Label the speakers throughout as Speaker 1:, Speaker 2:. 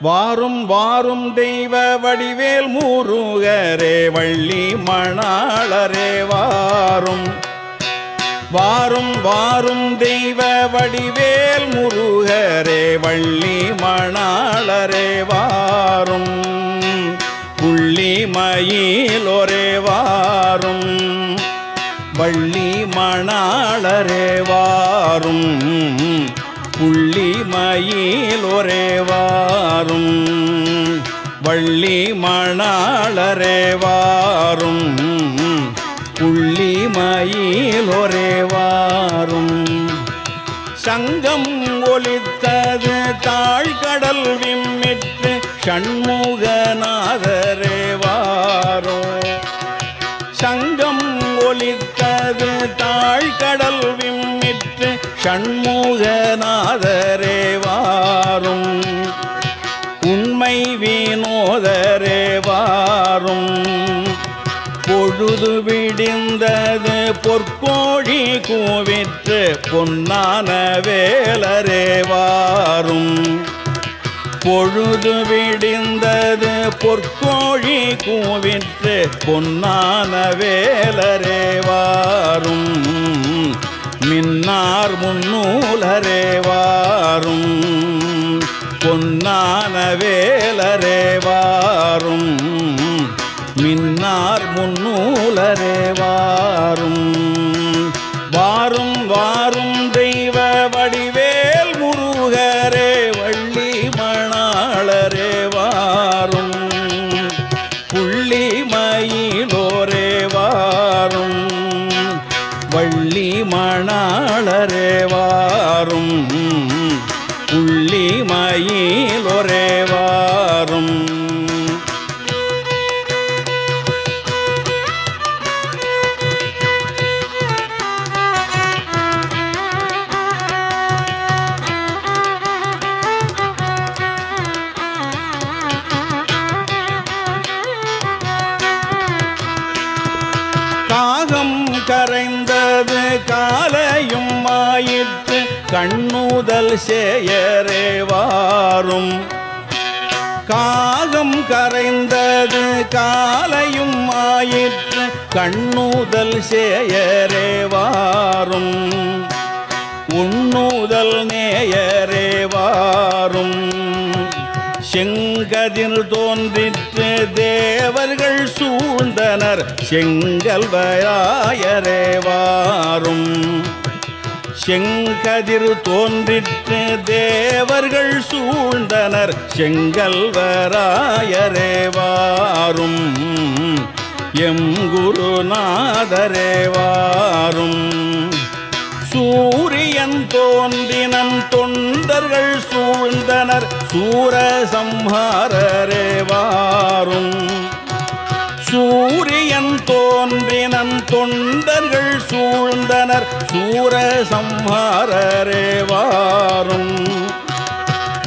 Speaker 1: வாரும் வாரும் தெய்வ வடிவேல் மூருகரே வள்ளி மணாளரே வாரும். வாரும் வாரும் தெய்வ வடிவேல் முருகரே வள்ளி மணாளரே வாரும். புள்ளி மயிலொரே வாரும். வள்ளி மணாளரே வாரும். புள்ளி மயிலொரே வாரும். வாரும். வள்ளி மணாளரே வாரும். புள்ளி மயில் ஒரே வாரும். சங்கம் ஒலித்தது தாழ்கடல் விம்மிற்று சண்முகநாதரே வாரோ. சங்கம் ஒலித்தது தாழ்கடல் விம்மிற்று சண்முகநாதரே வாரும். உண்மை வீணோதரே வாரும். பொழுது விடிந்தது பொற்கோழி கூவிற்று பொன்னான வேலரே வாரும். பொழுது விடிந்தது பொற்கோழி கூவிற்று பொன்னான வேலரே வாரும். மின்னார் முன்னூலரே வாரும். பொன்னான வேலரேவாரும் மின்னார் முன்னூலரேவாரும் வாரும். வாரும் வாரும் தெய்வ வடிவேல் முருகரே வள்ளி மணாளரே வாரும். புள்ளி மயிலோரே வாரும். வள்ளி மணாளரே வாரும். புள்ளி ஒரே வாரும். காகம் கரைந்தது காலையும் மாயிற்று கண்ணுதல் சேயரேவாரும். காகம் கரைந்தது காலையும் ஆயிற்று கண்ணுதல் சேயரேவாரும். உண்ணுதல் நேயரேவாரும். செங்கதில் தோன்றிற்று தேவர்கள் சூழ்ந்தனர் செங்கல்வராயரே வாரும் செங்கதிர் தோன்றிற்று தேவர்கள் சூழ்ந்தனர். செங்கல்வராயரேவாரும் எம் குருநாதரேவாரும் சூரியன் தோன்றினன் தொண்டர்கள் சூழ்ந்தனர். சூரசம்ஹாரரேவாரும் சூரியன் தோன்றினன் தொண்டர்கள் சூழ் சூழ்ந்தனர். சூரசம்ஹாரரே வாரும்.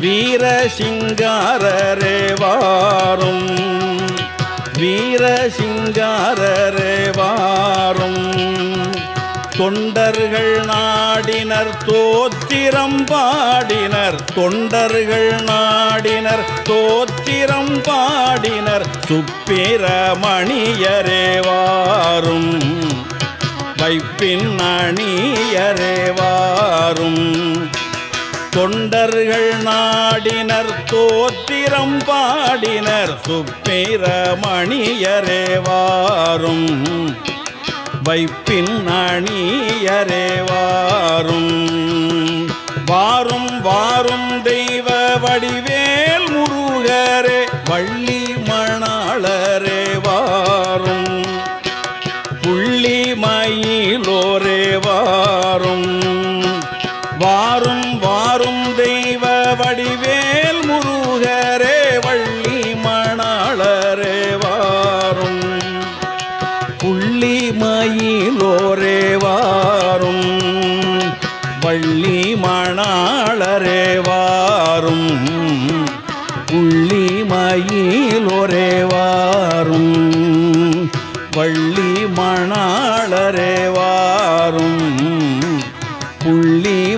Speaker 1: வீரசிங்காரரே வாரும். வீரசிங்காரரே வாரும். தொண்டர்கள் நாடினர் தோத்திரம் பாடினர். தொண்டர்கள் நாடினர் தோத்திரம் பாடினர். சுப்பிரமணியரே வாரும். வாய்ப்பின் அணியரேவாரும் தொண்டர்கள் நாடினர் தோத்திரம் பாடினர் சுப்பிரமணியரேவாரும் வைப்பின் அணியரேவாரும் வாரும் வாரும் தெய்வ வடிவேல் முருகரே வள்ளி மயிலோரே வாரும் வாரும் வாரும் தெய்வ வடிவேல் முருகரே வள்ளி மணாளரே வாரும் புள்ளி மயிலோரே வாரும் வள்ளி மணாளரே வாரும் புள்ளி மயிலோரே வாரும் மணாளரே வாரும். புள்ளி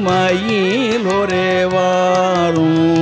Speaker 1: ஒரே வாரும்.